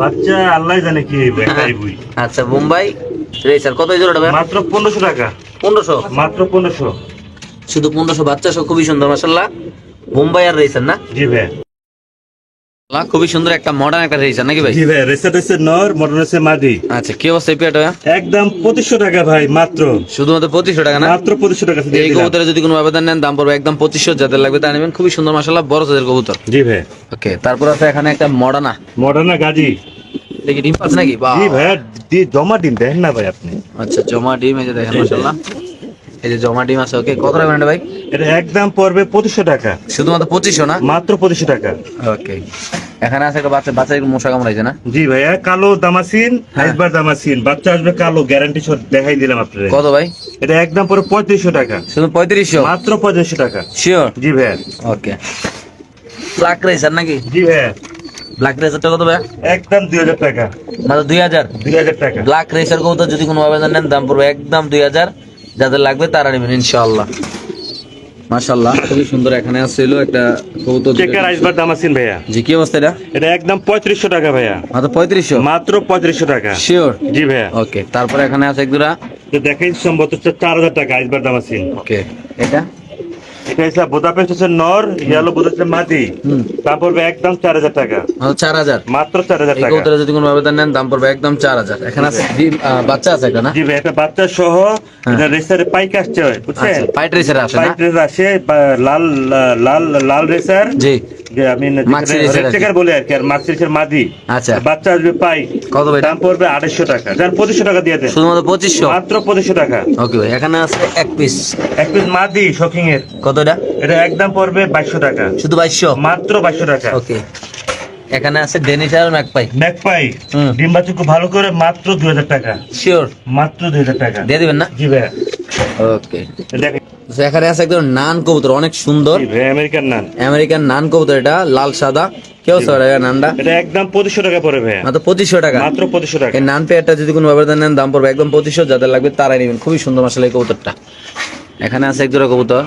বাচ্চা আল্লাহ জানে কি বুই আচ্ছা বোম্বাই রেসার কত জোড়াটা ভাই মাত্র পনেরোশো টাকা। পনেরোশো? মাত্র পনেরোশো। শুধু পনেরোশো বাচ্চা সব খুবই সুন্দর মাসাল্লাহ মুম্বাই আর রেসার না? জি ভাই খুবই সুন্দর একটা মডার্ন একটা রেসার নাকি ভাই? জি নর মাদি আচ্ছা কি অবস্থা এই একদম পঁচিশশো টাকা ভাই মাত্র। শুধুমাত্র পঁচিশশো টাকা না? মাত্র পঁচিশশো টাকা দিয়ে এই কবুতরে যদি কোনো আবেদন নেন দাম পড়বে একদম যাদের লাগবে তা নেবেন। খুবই সুন্দর বড় সাইজের কবুতর। জি ভাই। ওকে তারপর আছে এখানে একটা মডার্না মডার্না গাজি। দেখি ডিম পাচ্ছে নাকি? বাহ। জি ভাই জমা দিন দেখেন না ভাই আপনি। আচ্ছা জমা ডিম এই যে দেখেন এই যে জমা ডিম আছে ওকে কত টাকা ভাই? এটা একদম পড়বে পঁচিশশো টাকা। শুধুমাত্র পঁচিশশো না? মাত্র পঁচিশশো টাকা। ওকে। এখানে আছে একটা বাচ্চা বাচ্চা মশা কামড়াইছে না? জি ভাইয়া কালো দামাসিন হ্যাঁ। একবার দামাসিন। বাচ্চা আসবে কালো গ্যারান্টি সহ দেখাই দিলাম কত ভাই? এটা একদম পরে পঁয়ত্রিশশো টাকা। শুধু পঁয়ত্রিশশো? মাত্র পঁয়ত্রিশশো টাকা। শিওর জি ভাইয়া। ওকে। ব্ল্যাক রেসার নাকি? জি ভাইয়া। ব্ল্যাক রেসারটা কত ভাই একদম দুই হাজার টাকা। মাত্র দুই হাজার? দুই হাজার টাকা। ব্ল্যাক রেসার কবুতর যদি কোনো আবেদন নেন দাম পড়বে একদম দুই হাজার। যাদের লাগবে তারা নেবেন ইনশাআল্লাহ। মাশাল্লাহ খুবই সুন্দর এখানে আসছিল একটা কবুতর। চেকার আইসবার দামাসিন ভাইয়া। জি কি অবস্থা এটা? এটা একদম পঁয়ত্রিশশো টাকা ভাইয়া। মাত্র পঁয়ত্রিশশো? মাত্র পঁয়ত্রিশশো টাকা। শিওর জি ভাইয়া। ওকে তারপরে এখানে আছে একদুরা। তো দেখাই সম্ভবত হচ্ছে চার হাজার টাকা আইসবার দামাসিন ওকে এটা? এটা বোদাপেস্ট হচ্ছে নর ইয়ালো বোধ হচ্ছে মাদি দাম পড়বে একদম চার হাজার টাকা। মাত্র চার হাজার? মাত্র চার হাজার এই টাকা। কবুতরে যদি কোনো আবেদন নেন দাম পড়বে একদম চার হাজার। এখানে আছে বাচ্চা আছে জি একটা বাচ্চা সহ এটা রেসারে পাইক আসছে বুঝছেন? হ্যাঁ। আচ্ছা পাইট রেসার আসে না? পাইক রেস আসে লাল লাল লাল রেসার। জি। আমি রেসার বলে আর কি আর মাদি। আচ্ছা। বাচ্চা আসবে পাই কত ভাই দাম পড়বে আড়াইশো টাকা। যার পঁচিশশো টাকা দিয়ে দেন। শুধুমাত্র পঁচিশশো? মাত্র পঁচিশশো টাকা। ওকে ভাই এখানে আছে এক পিস এক পিস মাদি শকিং এর কত এটা? একদম পড়বে বাইশশো টাকা। শুধু বাইশশো? মাত্র বাইশশো টাকা। ওকে। এখানে আছে আর ম্যাকপাই ম্যাকপাই হুম। ডিম বাচ্চা খুব ভালো করে মাত্র দুই হাজার টাকা। শিওর মাত্র দুই হাজার টাকা। দিয়ে দিবেন না? জি ভাইয়া। ওকে। দেখেন। এখানে আছে একদম নান কবুতর অনেক সুন্দর। ভাই আমেরিকান নান। আমেরিকান নান কবুতর এটা লাল সাদা। কেউ নানটা? এটা একদম পঁচিশশো টাকা পড়বে মাত্র পঁচিশশো টাকা। মাত্র পঁচিশশো টাকা। এই নান পেয়ারটা যদি কোনো আবেদন নেন দাম পড়বে একদম পঁচিশশো যাদের লাগবে তারাই নেবেন। খুবই সুন্দর মাসাল এই কবুতরটা। এখানে আছে এক জোড়া কবুতর।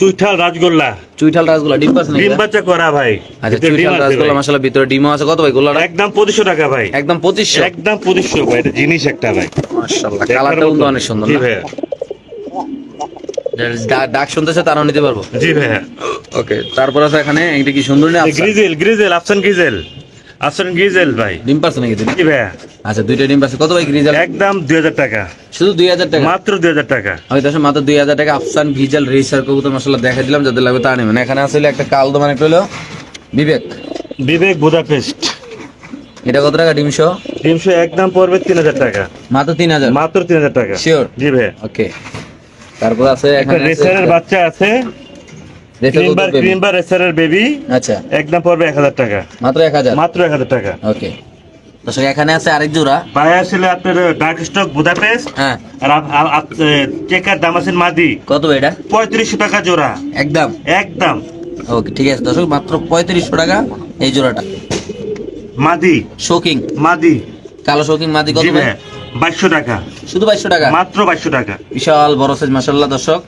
চুইঠাল রাজগোল্লা। চুইঠাল রাসগোল্লা ডিম পাচ্ছে ডিম? বাচ্চা করা ভাই। আচ্ছা চুইঠাল ভাই। মাসাল্লাহ ভিতরে ডিমও আছে। কত ভাই গোল্লাটা? একদম পঁচিশশো টাকা ভাই। একদম পঁচিশশো? একদম পঁচিশশো ভাই এটা জিনিস একটা ভাই। দেখার কালারটা কিন্তু অনেক সুন্দর জি না? ভাইয়া। ডাক শুনতেছে তারাও নিতে পারব? জি ভাইয়া। ওকে তারপর আছে এখানে এটা কি সুন্দর নেই গ্রিজেল গ্রিজেল আফসান গ্রিজেল। আফসান গ্রিজেল ভাই। ডিম পাচ্ছে নাকি জি ভাইয়া। আচ্ছা দুইটা ডিম পাচ্ছে কত ভাই গ্রিজাল একদম দুই হাজার টাকা। শুধু দুই হাজার টাকা? মাত্র দুই হাজার টাকা। আমি দশ মাত্র দুই হাজার টাকা আফসান ভিজাল রেসার কবুতর মশলা দেখা দিলাম যাদের লাগবে তা নেবেন। এখানে আসলে একটা কাল দোকান একটা হলো বিবেক বিবেক বুদাপেস্ট এটা কত টাকা ডিমশো তিনশো একদম পড়বে তিন হাজার টাকা। মাত্র তিন হাজার? মাত্র তিন হাজার টাকা। শিওর জি ভাইয়া। ওকে তারপর আছে একটা এখানে রেসারের বাচ্চা আছে। ক্রিমবার ক্রিমবার বেবি আচ্ছা। একদম পড়বে এক হাজার টাকা। মাত্র এক হাজার? মাত্র এক হাজার টাকা। ওকে দর্শক এখানে আছে আরেক জোড়া। আসলে আপনার ডার্ক স্টক বুদাপেস্ট হ্যাঁ। আর চেকার দাম আছেন মাদি কত এটা? টাকা জোড়া। একদম। একদম। ওকে ঠিক আছে দর্শক মাত্র পঁয়ত্রিশশো টাকা এই জোড়াটা। মাদি শোকিং মাদি কালো শোকিং মাদি কত জি ভাই? ভাই বাইশশো টাকা। শুধু বাইশশো টাকা? মাত্র বাইশশো টাকা। বিশাল বড় সাইজ মাসাল্লাহ দর্শক।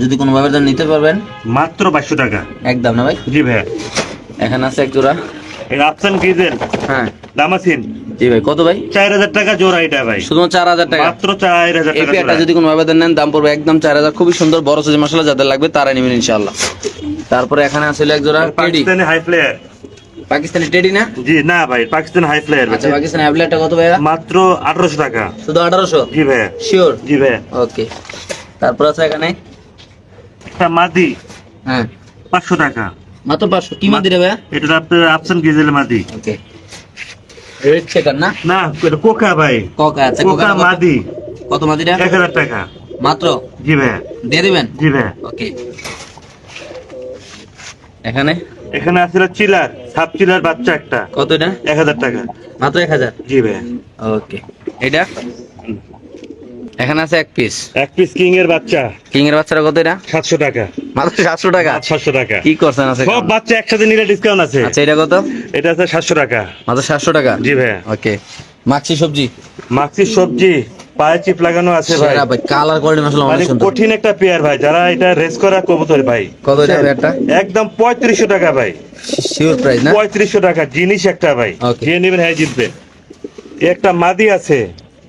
যদি কোনো ভাবে দাম নিতে পারবেন? মাত্র বাইশশো টাকা। একদম না ভাই? জি ভাই এখানে আছে এক জোড়া। এটা আফসান গ্রিজেল হ্যাঁ। দাম আছেন জি ভাই কত ভাই? চার হাজার টাকা জোড়া এটা ভাই। শুধুমাত্র চার হাজার টাকা? মাত্র চার হাজার এই টাকা পেয়ারটা যদি কোনো আবেদন নেন দাম পড়বে একদম চার হাজার। খুবই সুন্দর বড় সাইজ মশলা যাদের লাগবে তারা নেবেন ইনশাআল্লাহ। তারপরে এখানে আসলে এক জোড়া Pakistani high flyer Pakistani teddy না? জি না ভাই পাকিস্তান হাই প্লেয়ার আচ্ছা পাকিস্তানি অ্যাবলেটটা কত ভাইয়া? মাত্র আঠারোশো টাকা। শুধু আঠারোশো? জি ভাই শিওর জি ভাই ওকে তারপর আছে এখানে একটা মাদি। হ্যাঁ। পাঁচশো টাকা। মাত্র পাঁচশো। কি মাদি রে ভাইয়া? এটা আপনার আফসান গ্রিজেল মাদি। ওকে। রেড চেকার না? না এটা কোকা ভাই। কোকা আছে কোকা কোকা মাদি। কত মাদিটা এক হাজার টাকা। মাত্র? জি ভাই দিয়ে দিবেন? জি ভাই ওকে। এখানে? এখানে আসলে চিলার সাপ চিলার বাচ্চা একটা। কত এটা এক হাজার টাকা। মাত্র এক হাজার? জি ভাই ওকে। এটা? এখানে আছে এক পিস এক পিস কিং এর বাচ্চা। কিং এর বাচ্চারা কত এটা? সাতশো টাকা। মাত্র সাতশো টাকা? সাতশো টাকা। কি করছেন আছে সব বাচ্চা একসাথে নিলে ডিসকাউন্ট আছে। আচ্ছা এটা কত? এটা আছে সাতশো টাকা। মাত্র সাতশো টাকা? জি ভাই ওকে। সবজি? সবজি পায়ে চিপ লাগানো আছে ভাই। ভাই কালার কোয়ালিটি মাশাআল্লাহ মানে অনেক সুন্দর। কঠিন একটা পেয়ার ভাই যারা এটা রেস করা কবুতর ভাই। কত এটা একটা একদম পঁয়ত্রিশশো টাকা ভাই। শিওর প্রাইস না? পঁয়ত্রিশশো টাকা জিনিস একটা ভাই. যে নেবেন হ্যাঁ জিতবে। একটা মাদি আছে।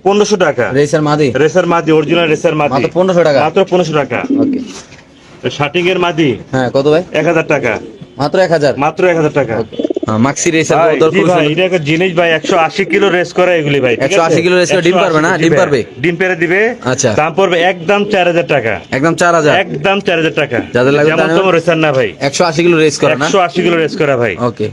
পনেরোশো টাকা। রেসার মাদি? রেসার মাদি অরিজিনাল রেসার মাদি। মাত্র 1500 টাকা? মাত্র পনেরোশো টাকা। ওকে। শার্টিং এর মাদি? হ্যাঁ কত ভাই? এক হাজার টাকা। মাত্র 1000 মাত্র এক হাজার টাকা। মাক্সি রেসার ভাই, ভাই, সুন্দর। এটা একটা জিনিস ভাই একশো আশি কিলো রেস করে এগুলি ভাই ঠিক 180 কিলো করে ডিম পারবে না? ডিম পারবে? ডিম পেরে দিবে। আচ্ছা। দাম পড়বে একদম চার হাজার টাকা। একদম 4000 একদম চার হাজার টাকা। যাদের লাগবে যেমন তোমার রেসার না ভাই। 180 কিলো রেস করে না? একশো আশি কিলো রেস করা ভাই। ওকে।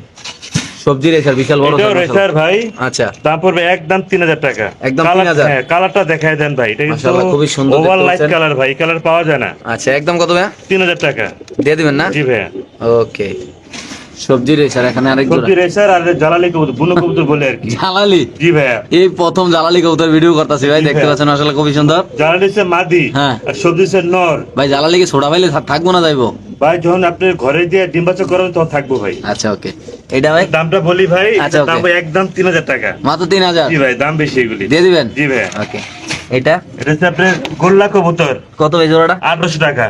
সবজি রেসার বিশাল বড় রেসার ভাই আচ্ছা। দাম পড়বে একদম তিন হাজার টাকা। একদম কালার- 3000 হ্যাঁ কালারটা দেখায় দেন ভাই এটা কিন্তু মাশাআল্লাহ, খুবই সুন্দর দেখতে ওভার লাইট কালার ভাই কালার পাওয়া যায় না। আচ্ছা একদম কত ভাই তিন হাজার টাকা। দিয়ে দিবেন না? জি ভাইয়া। ওকে। সবজি রেসার এখানে আরেক সবজি রেসার আর জালালি কবুতর বুনো কবুতর বলে আর কি। জালালি? জি ভাইয়া। এই প্রথম জালালি কবুতর ভিডিও করতেছি ভাই দেখতে পাচ্ছেন আসলে খুবই সুন্দর। জালালি হচ্ছে মাদি হ্যাঁ। আর সবজি হচ্ছে নর। ভাই জালালিকে ছোড়া পাইলে থা- থাকব না যাইবো? ভাই যখন আপনি ঘরে দিয়ে ডিম বাচ্চা করেন তখন থাকব ভাই। আচ্ছা ওকে। এটা ভাই? দামটা বলি ভাই আচ্ছা, দাম একদম তিন হাজার টাকা। মাত্র তিন হাজার? জি ভাই দাম বেশি এগুলি। দিয়ে দিবেন? জি ভাই। ওকে। এটা? এটা হচ্ছে আপনার গোল্লা কবুতর। কত ভাই জোড়াটা? আঠারোশো টাকা.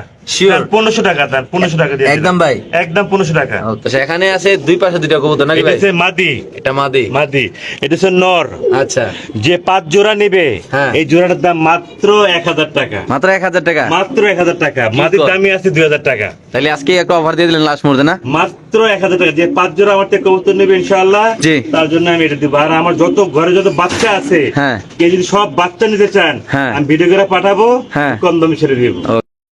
পনেরোশো টাকা তার পনেরোশো টাকা দিয়ে একদম ভাই? একদম পনেরোশো টাকা। ওকে আছে দুই পাশে দুইটা কবুতর নাকি ভাই? মাদি। এটা মাদি। মাদি। এটা হচ্ছে নর। আচ্ছা। যে পাঁচ জোড়া নেবে হ্যাঁ। এই জোড়াটার দাম মাত্র এক হাজার টাকা। মাত্র এক হাজার টাকা? মাত্র এক হাজার টাকা। মাদির দামই আছে দুই হাজার টাকা। তাহলে আজকে একটা অফার দিয়ে দিলেন লাস্ট মুহূর্তে না? মাত্র এক হাজার টাকা। যে পাঁচ জোড়া আমার থেকে কবুতর নেবে ইনশাআল্লাহ তার জন্য আমি এটা দিব। আর আমার যত ঘরে যত বাচ্চা আছে হ্যাঁ। কে যদি সব বাচ্চা নিতে চান হ্যাঁ। আমি ভিডিও করে পাঠাবো হ্যাঁ। কম দামে ছেড়ে দিব।